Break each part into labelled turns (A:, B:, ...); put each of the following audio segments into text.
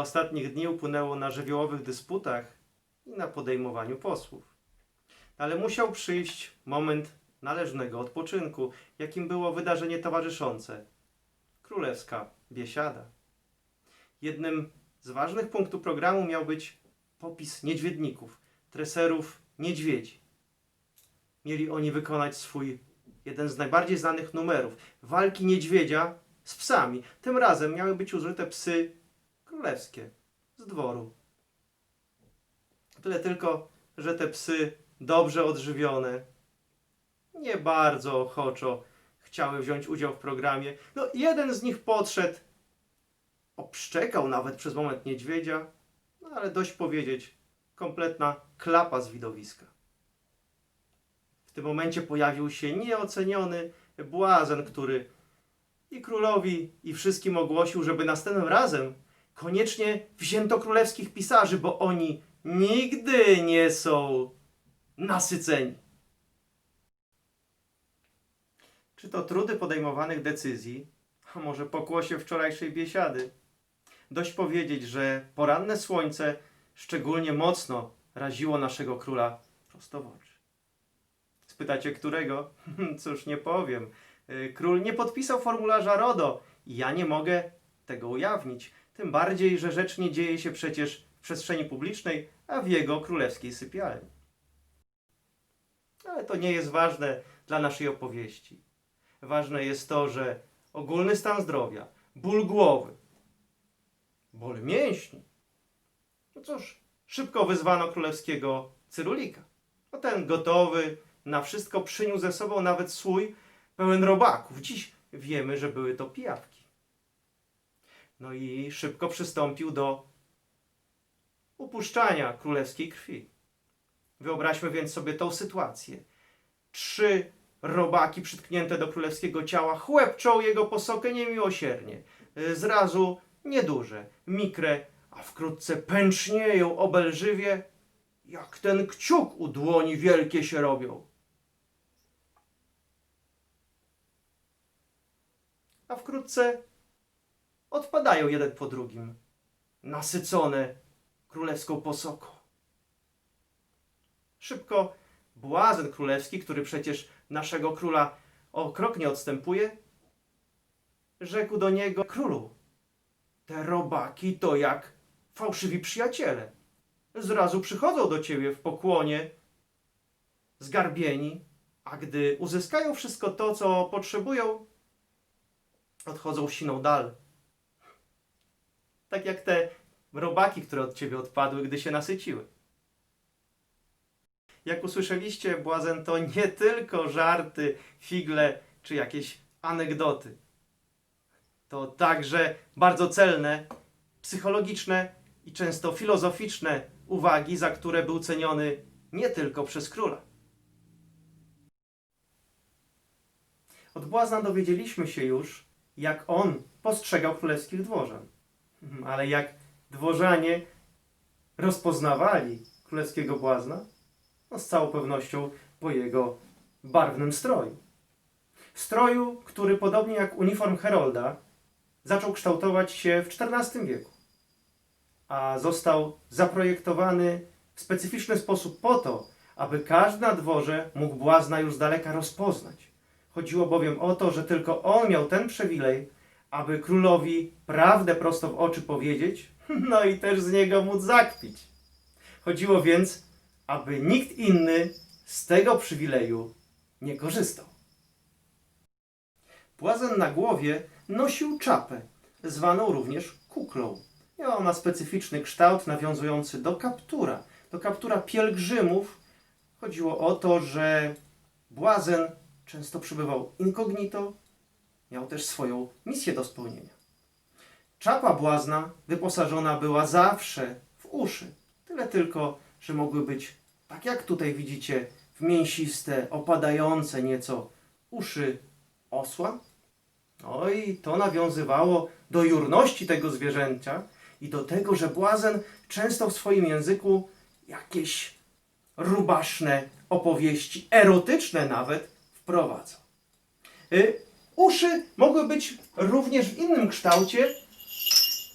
A: Ostatnich dni upłynęło na żywiołowych dysputach i na podejmowaniu posłów. Ale musiał przyjść moment należnego odpoczynku, jakim było wydarzenie towarzyszące królewska biesiada. Jednym z ważnych punktów programu miał być popis niedźwiedników, treserów niedźwiedzi. Mieli oni wykonać swój jeden z najbardziej znanych numerów walki niedźwiedzia z psami. Tym razem miały być użyte psy królewskie z dworu. Tyle tylko, że te psy dobrze odżywione, nie bardzo ochoczo chciały wziąć udział w programie. No, jeden z nich podszedł, obszczekał nawet przez moment niedźwiedzia, no ale dość powiedzieć, kompletna klapa z widowiska. W tym momencie pojawił się nieoceniony błazen, który i królowi, i wszystkim ogłosił, żeby następnym razem koniecznie wzięto królewskich pisarzy, bo oni nigdy nie są nasyceni. Czy to trudy podejmowanych decyzji, a może pokłosie wczorajszej biesiady? Dość powiedzieć, że poranne słońce szczególnie mocno raziło naszego króla prosto w oczy. Spytacie, którego? Cóż, nie powiem. Król nie podpisał formularza RODO i ja nie mogę tego ujawnić. Tym bardziej, że rzecz nie dzieje się przecież w przestrzeni publicznej, a w jego królewskiej sypialni. Ale to nie jest ważne dla naszej opowieści. Ważne jest to, że ogólny stan zdrowia, ból głowy, ból mięśni. No cóż, szybko wyzwano królewskiego cyrulika. No ten gotowy na wszystko przyniósł ze sobą nawet słój pełen robaków. Dziś wiemy, że były to pijawki. No i szybko przystąpił do upuszczania królewskiej krwi. Wyobraźmy więc sobie tą sytuację. Trzy robaki przytknięte do królewskiego ciała chłepczą jego posokę niemiłosiernie. Zrazu nieduże, mikre, a wkrótce pęcznieją obelżywie, jak ten kciuk u dłoni wielkie się robią. A wkrótce odpadają jeden po drugim, nasycone królewską posoką. Szybko błazen królewski, który przecież naszego króla o krok nie odstępuje, rzekł do niego: Królu, te robaki to jak fałszywi przyjaciele. Zrazu przychodzą do ciebie w pokłonie, zgarbieni, a gdy uzyskają wszystko to, co potrzebują, odchodzą siną dal. Tak jak te robaki, które od ciebie odpadły, gdy się nasyciły. Jak usłyszeliście, błazen to nie tylko żarty, figle czy jakieś anegdoty. To także bardzo celne, psychologiczne i często filozoficzne uwagi, za które był ceniony nie tylko przez króla. Od błazna dowiedzieliśmy się już, jak on postrzegał królewskich dworzan. Mhm, Ale jak dworzanie rozpoznawali królewskiego błazna? No z całą pewnością po jego barwnym stroju. Stroju, który podobnie jak uniform Herolda zaczął kształtować się w XIV wieku, a został zaprojektowany w specyficzny sposób po to, aby każdy na dworze mógł błazna już z daleka rozpoznać. Chodziło bowiem o to, że tylko on miał ten przywilej, aby królowi prawdę prosto w oczy powiedzieć, no i też z niego móc zakpić. Chodziło więc, aby nikt inny z tego przywileju nie korzystał. Błazen na głowie nosił czapę, zwaną również kuklą. Miała ona specyficzny kształt nawiązujący do kaptura, do kaptura pielgrzymów. Chodziło o to, że błazen często przebywał incognito, miał też swoją misję do spełnienia. Czapa błazna wyposażona była zawsze w uszy. Tyle tylko, że mogły być, tak jak tutaj widzicie, w mięsiste, opadające nieco uszy osła. Oj, to nawiązywało do jurności tego zwierzęcia i do tego, że błazen często w swoim języku jakieś rubaszne opowieści, erotyczne nawet, wprowadzał. Y, uszy mogły być również w innym kształcie,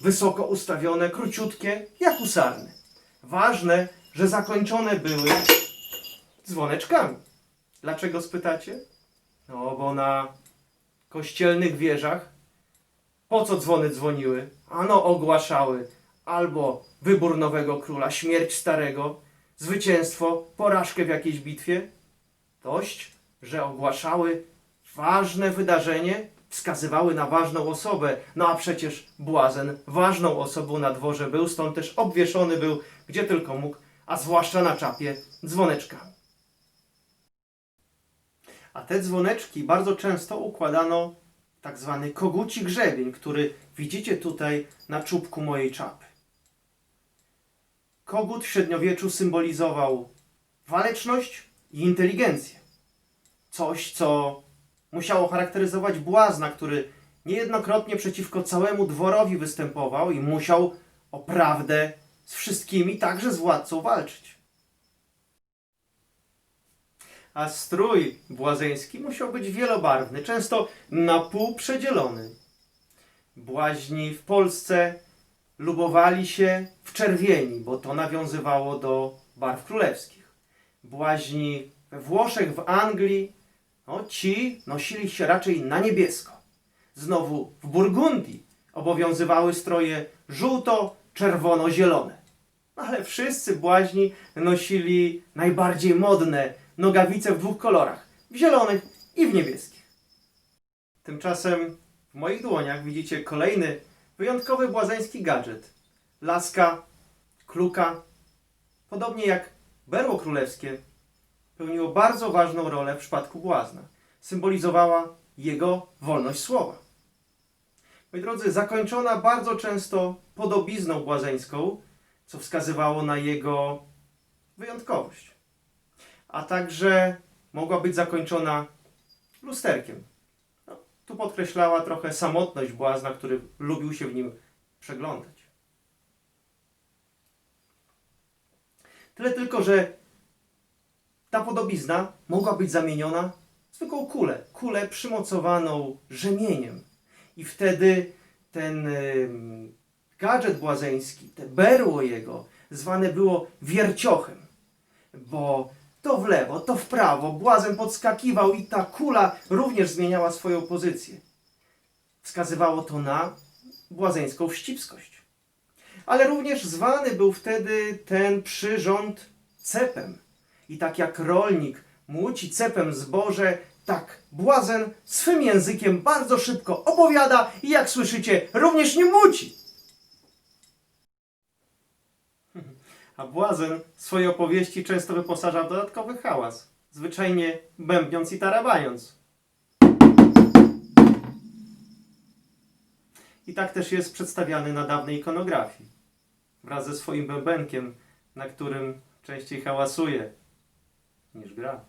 A: wysoko ustawione, króciutkie, jak u sarny. Ważne, że zakończone były dzwoneczkami. Dlaczego spytacie? No, bo na kościelnych wieżach po co dzwony dzwoniły? Ano ogłaszały albo wybór nowego króla, śmierć starego, zwycięstwo, porażkę w jakiejś bitwie. Dość, że ogłaszały ważne wydarzenie, wskazywały na ważną osobę. No a przecież błazen ważną osobą na dworze był, stąd też obwieszony był gdzie tylko mógł, a zwłaszcza na czapie dzwoneczkami. A te dzwoneczki bardzo często układano tak zwany koguci grzebień, który widzicie tutaj na czubku mojej czapy. Kogut w średniowieczu symbolizował waleczność i inteligencję. Coś, co musiało charakteryzować błazna, który niejednokrotnie przeciwko całemu dworowi występował i musiał o prawdę z wszystkimi, także z władcą, walczyć. A strój błazeński musiał być wielobarwny, często na pół przedzielony. Błaźni w Polsce lubowali się w czerwieni, bo to nawiązywało do barw królewskich. Błaźni we Włoszech, w Anglii, no, ci nosili się raczej na niebiesko. Znowu w Burgundii obowiązywały stroje żółto-czerwono-zielone. Ale wszyscy błaźni nosili najbardziej modne nogawice w dwóch kolorach: w zielonych i w niebieskich. Tymczasem w moich dłoniach widzicie kolejny wyjątkowy błazeński gadżet. Laska, kluka, podobnie jak berło królewskie, pełniło bardzo ważną rolę w przypadku błazna. Symbolizowała jego wolność słowa. Moi drodzy, zakończona bardzo często podobizną błazeńską, co wskazywało na jego wyjątkowość. A także mogła być zakończona lusterkiem. No, tu podkreślała trochę samotność błazna, który lubił się w nim przeglądać. Tyle tylko, że ta podobizna mogła być zamieniona zwykłą kulę, kulę przymocowaną rzemieniem. I wtedy ten gadżet błazeński, te berło jego, zwane było wierciochem, bo to w lewo, to w prawo, błazen podskakiwał i ta kula również zmieniała swoją pozycję. Wskazywało to na błazeńską wścibskość. Ale również zwany był wtedy ten przyrząd cepem. I tak jak rolnik młóci cepem zboże, tak błazen swym językiem bardzo szybko opowiada i jak słyszycie, również nie młóci. A błazen swoje opowieści często wyposaża w dodatkowy hałas, zwyczajnie bębniąc i tarabając. I tak też jest przedstawiany na dawnej ikonografii, wraz ze swoim bębenkiem, na którym częściej hałasuje niż gra.